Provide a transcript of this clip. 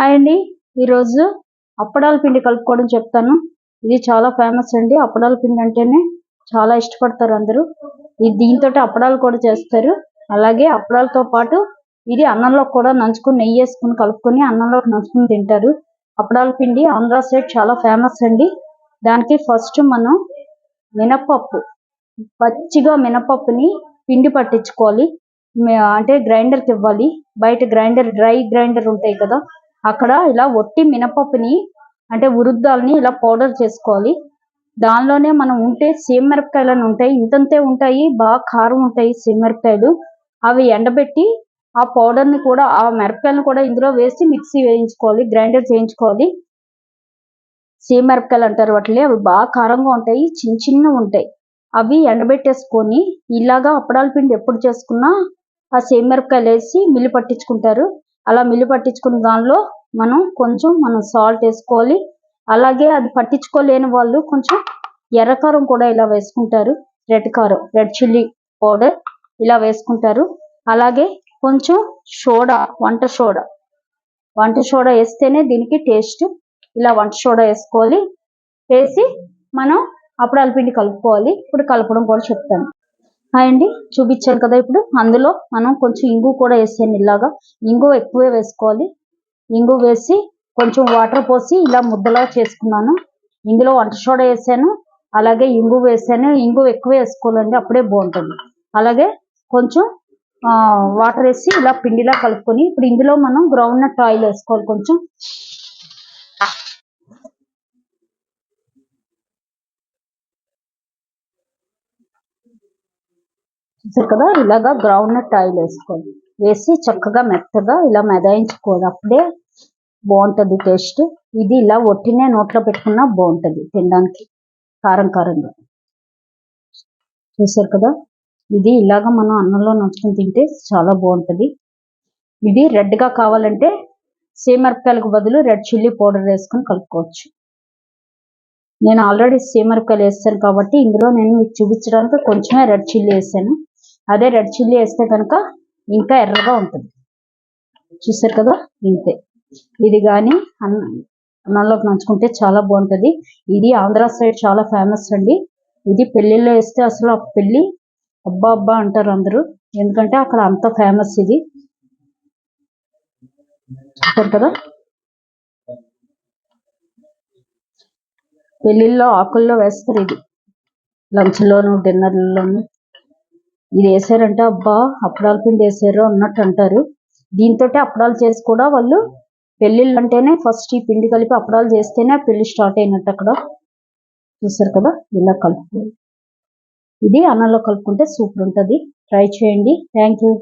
Hi అండి. ఈరోజు అప్పడాల పిండి కలుపుకోవడం చెప్తాను. ఇది చాలా ఫేమస్ అండి. అప్పడాల పిండి అంటేనే చాలా ఇష్టపడతారు అందరూ. ఇది దీంతో అప్పడాలు కూడా చేస్తారు. అలాగే అప్పడాలతో పాటు ఇది అన్నంలో కూడా నంచుకుని నెయ్యి వేసుకుని కలుపుకొని అన్నంలో నంచుకుని తింటారు. అప్పడాల పిండి ఆంధ్ర సైడ్ చాలా ఫేమస్ అండి. దానికి ఫస్ట్ మనం మినపప్పు పచ్చిగా మినపప్పుని పిండి పట్టించుకోవాలి. అంటే గ్రైండర్కి ఇవ్వాలి. బయట గ్రైండర్ డ్రై గ్రైండర్ ఉంటాయి కదా అక్కడ ఇలా ఒట్టి మినపప్పుని అంటే ఉరుద్దాలని ఇలా పౌడర్ చేసుకోవాలి. దానిలోనే మనం ఉంటే సేమ్ మిరపకాయలు అని ఉంటాయి ఇంతంతే ఉంటాయి బాగా కారం ఉంటాయి సేమ్ మిరపకాయలు అవి ఎండబెట్టి ఆ పౌడర్ని కూడా ఆ మిరపకాయలను కూడా ఇందులో వేసి మిక్సీ వేయించుకోవాలి గ్రైండర్ చేయించుకోవాలి. సేమ్ మిరపకాయలు అంటారు వాటిని అవి బాగా కారంగా ఉంటాయి చిన్న చిన్న ఉంటాయి. అవి ఎండబెట్టేసుకొని ఇలాగా అప్పడాల పిండి ఎప్పుడు చేసుకున్నా ఆ సేమ్ మిరపకాయలు వేసి మిల్లు పట్టించుకుంటారు. అలా మిల్లు పట్టించుకున్న దానిలో మనం కొంచెం మనం సాల్ట్ వేసుకోవాలి. అలాగే అది పట్టించుకోలేని వాళ్ళు కొంచెం ఎర్రకారం కూడా ఇలా వేసుకుంటారు. రెడ్ కారం రెడ్ చిల్లీ పౌడర్ ఇలా వేసుకుంటారు. అలాగే కొంచెం సోడా వంట సోడా. వంట సోడా వేస్తేనే దీనికి టేస్ట్ ఇలా వంట సోడా వేసుకోవాలి. వేసి మనం అప్పుడు పిండి కలుపుకోవాలి. ఇప్పుడు కలపడం కూడా చెప్తాను. అండి చూపించాను కదా ఇప్పుడు. అందులో మనం కొంచెం ఇంగు కూడా వేసాను ఇలాగా. ఇంగు ఎక్కువే వేసుకోవాలి. ఇంగు వేసి కొంచెం వాటర్ పోసి ఇలా ముద్దలా చేసుకున్నాను. ఇందులో వంట సోడా వేసాను. అలాగే ఇంగు వేసాను. ఇంగు ఎక్కువ వేసుకోవాలండి అప్పుడే బాగుంటుంది. అలాగే కొంచెం వాటర్ వేసి ఇలా పిండిలా కలుపుకొని ఇప్పుడు ఇందులో మనం గ్రౌండ్ నట్ ఆయిల్ వేసుకోవాలి కొంచెం. చూసారు కదా? ఇలాగా గ్రౌండ్ నట్ ఆయిల్ వేసుకోవాలి. వేసి చక్కగా మెత్తగా ఇలా మెదాయించుకోవాలి. అప్పుడే బాగుంటుంది టేస్ట్. ఇది ఇలా ఒట్టినే నోట్లో పెట్టుకున్నా బాగుంటుంది తినడానికి. కారం కారంగా. చూసారు కదా? ఇది ఇలాగ మనం అన్నంలో నంచుకుని తింటే చాలా బాగుంటుంది. ఇది రెడ్గా కావాలంటే సేమిరపకాయలకు బదులు రెడ్ చిల్లీ పౌడర్ వేసుకొని కలుపుకోవచ్చు. నేను ఆల్రెడీ సీమరకాయలు వేస్తాను కాబట్టి ఇందులో నేను మీకు చూపించడానికి కొంచెమే రెడ్ చిల్లీ వేసాను. అదే రెడ్ చిల్లీ వేస్తే కనుక ఇంకా ఎర్రగా ఉంటుంది. చూసారు కదా? ఇంతే. ఇది కానీ అన్న అన్నంలోకి నంచుకుంటే చాలా బాగుంటది. ఇది ఆంధ్ర సైడ్ చాలా ఫేమస్ అండి. ఇది పెళ్ళిలో వేస్తే అసలు ఆ పెళ్ళి అబ్బా అబ్బా అంటారు అందరూ. ఎందుకంటే అక్కడ అంత ఫేమస్ ఇది. కదా పెళ్ళిళ్ళలో ఆకుల్లో వేస్తారు ఇది. లంచ్ లోను డిన్నర్లోను. ఇది వేసారంటే అబ్బా అప్పడాల పిండి వేసారు అన్నట్టు అంటారు. దీంతో అప్పడాలు చేసి కూడా వాళ్ళు పెళ్ళిళ్ళు అంటేనే ఫస్ట్ ఈ పిండి కలిపి అప్పడాలు చేస్తేనే పెళ్ళి స్టార్ట్ అయినట్టు అక్కడ. చూసారు కదా? ఇలా కలుపుకోవాలి. ఇది అన్నంలో కలుపుకుంటే సూపర్ ఉంటుంది. ట్రై చేయండి. Thank you